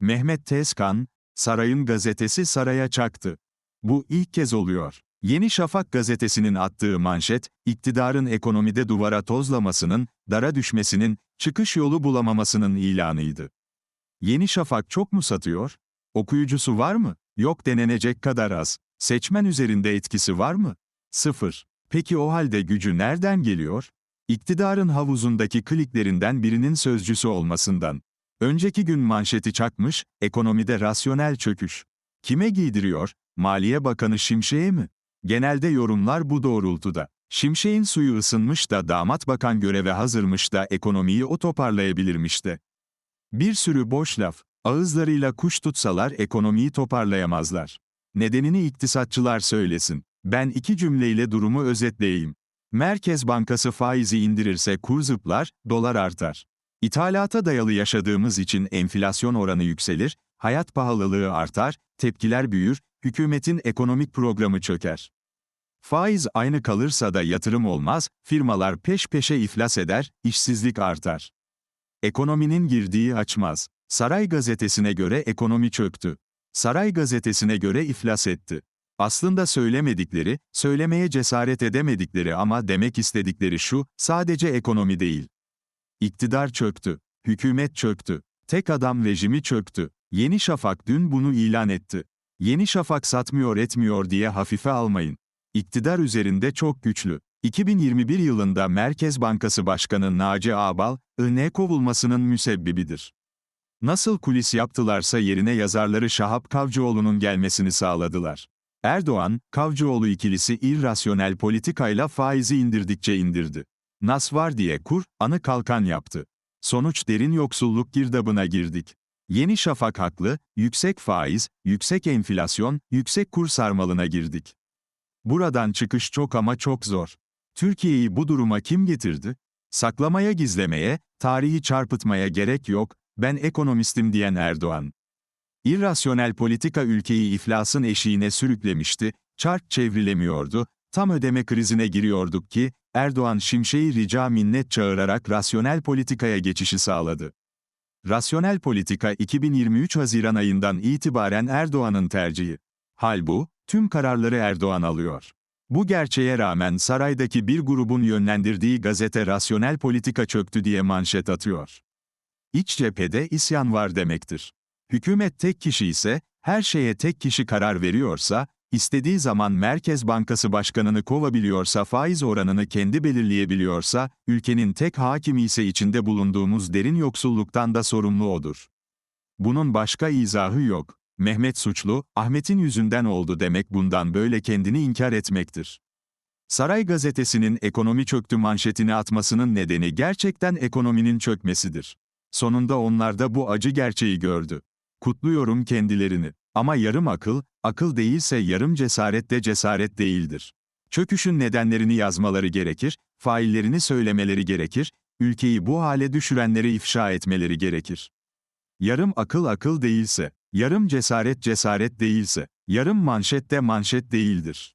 Mehmet Tezkan, sarayın gazetesi saraya çaktı. Bu ilk kez oluyor. Yeni Şafak gazetesinin attığı manşet, iktidarın ekonomide duvara tozlamasının, dara düşmesinin, çıkış yolu bulamamasının ilanıydı. Yeni Şafak çok mu satıyor? Okuyucusu var mı? Yok denenecek kadar az. Seçmen üzerinde etkisi var mı? Sıfır. Peki o halde gücü nereden geliyor? İktidarın havuzundaki kliklerinden birinin sözcüsü olmasından. Önceki gün manşeti çakmış, ekonomide rasyonel çöküş. Kime giydiriyor? Maliye Bakanı Şimşek'e mi? Genelde yorumlar bu doğrultuda. Şimşek'in suyu ısınmış da damat bakan göreve hazırmış da ekonomiyi o toparlayabilirmiş de. Bir sürü boş laf, ağızlarıyla kuş tutsalar ekonomiyi toparlayamazlar. Nedenini iktisatçılar söylesin. Ben iki cümleyle durumu özetleyeyim. Merkez Bankası faizi indirirse kur zıplar, dolar artar. İthalata dayalı yaşadığımız için enflasyon oranı yükselir, hayat pahalılığı artar, tepkiler büyür, hükümetin ekonomik programı çöker. Faiz aynı kalırsa da yatırım olmaz, firmalar peş peşe iflas eder, işsizlik artar. Ekonominin girdiği açmaz. Saray gazetesine göre ekonomi çöktü. Saray gazetesine göre iflas etti. Aslında söylemedikleri, söylemeye cesaret edemedikleri ama demek istedikleri şu, sadece ekonomi değil. İktidar çöktü. Hükümet çöktü. Tek adam rejimi çöktü. Yeni Şafak dün bunu ilan etti. Yeni Şafak satmıyor etmiyor diye hafife almayın. İktidar üzerinde çok güçlü. 2021 yılında Merkez Bankası Başkanı Naci Ağbal, INE kovulmasının müsebbibidir. Nasıl kulis yaptılarsa yerine yazarları Şahap Kavcıoğlu'nun gelmesini sağladılar. Erdoğan, Kavcıoğlu ikilisi irrasyonel politikayla faizi indirdikçe indirdi. Nas var diye kur, anı kalkan yaptı. Sonuç derin yoksulluk girdabına girdik. Yeni Şafak haklı, yüksek faiz, yüksek enflasyon, yüksek kur sarmalına girdik. Buradan çıkış çok ama çok zor. Türkiye'yi bu duruma kim getirdi? Saklamaya gizlemeye, tarihi çarpıtmaya gerek yok, ben ekonomistim diyen Erdoğan. İrrasyonel politika ülkeyi iflasın eşiğine sürüklemişti, çark çevrilemiyordu, tam ödeme krizine giriyorduk ki, Erdoğan Şimşek'i rica minnet çağırarak rasyonel politikaya geçişi sağladı. Rasyonel politika 2023 Haziran ayından itibaren Erdoğan'ın tercihi. Hal bu, tüm kararları Erdoğan alıyor. Bu gerçeğe rağmen saraydaki bir grubun yönlendirdiği gazete rasyonel politika çöktü diye manşet atıyor. İç cephede isyan var demektir. Hükümet tek kişi ise, her şeye tek kişi karar veriyorsa, istediği zaman Merkez Bankası Başkanını kovabiliyorsa faiz oranını kendi belirleyebiliyorsa, ülkenin tek hakimi ise içinde bulunduğumuz derin yoksulluktan da sorumlu odur. Bunun başka izahı yok. Mehmet suçlu, Ahmet'in yüzünden oldu demek bundan böyle kendini inkar etmektir. Saray gazetesinin ekonomi çöktü manşetini atmasının nedeni gerçekten ekonominin çökmesidir. Sonunda onlar da bu acı gerçeği gördü. Kutluyorum kendilerini. Ama yarım akıl, akıl değilse yarım cesaret de cesaret değildir. Çöküşün nedenlerini yazmaları gerekir, faillerini söylemeleri gerekir, ülkeyi bu hale düşürenleri ifşa etmeleri gerekir. Yarım akıl akıl değilse, yarım cesaret cesaret değilse, yarım manşet de manşet değildir.